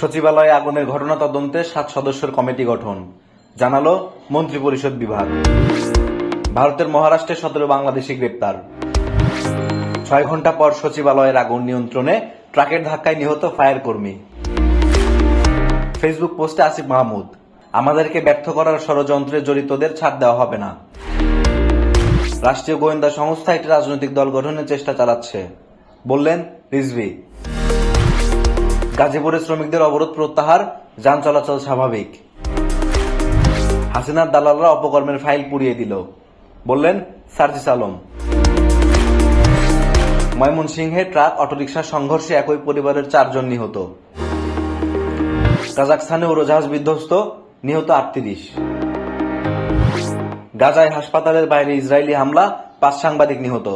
সচিবালয়ে আগুনের ঘটনা তদন্তে সাত সদস্যের কমিটি গঠন। জানালো মন্ত্রিপরিষদ বিভাগ। ভারতের মহারাষ্ট্রে সতেরো বাংলাদেশি গ্রেপ্তার। ছয় ঘণ্টা পর সচিবালয়ের আগুন নিয়ন্ত্রণে ট্রাকের ধাক্কায় নিহত ফায়ার কর্মী। ফেসবুক পোস্টে আসিফ মাহমুদ, আমাদেরকে ব্যর্থ করার ষড়যন্ত্রে জড়িতদের ছাড় দেওয়া হবে না। রাষ্ট্রীয় গোয়েন্দা সংস্থা একটি রাজনৈতিক দল গঠনের চেষ্টা চালাচ্ছে। বললেন রিজভি। গাজীপুরে শ্রমিকদের অবরোধ প্রত্যাহার, যান চলাচল স্বাভাবিক। হাসিনার দালালরা অপকর্মের ফাইল পুড়িয়ে দিল। বললেন সার্জিস আলম। ময়মনসিংহে ট্রাক অটোরিকশার সংঘর্ষে একই পরিবারের চারজন নিহত। কাজাকস্তানে উড়োজাহাজ বিধ্বস্ত, নিহত আটত্রিশ। গাজায় হাসপাতালের বাইরে ইসরায়েলি হামলা, পাঁচ সাংবাদিক নিহত।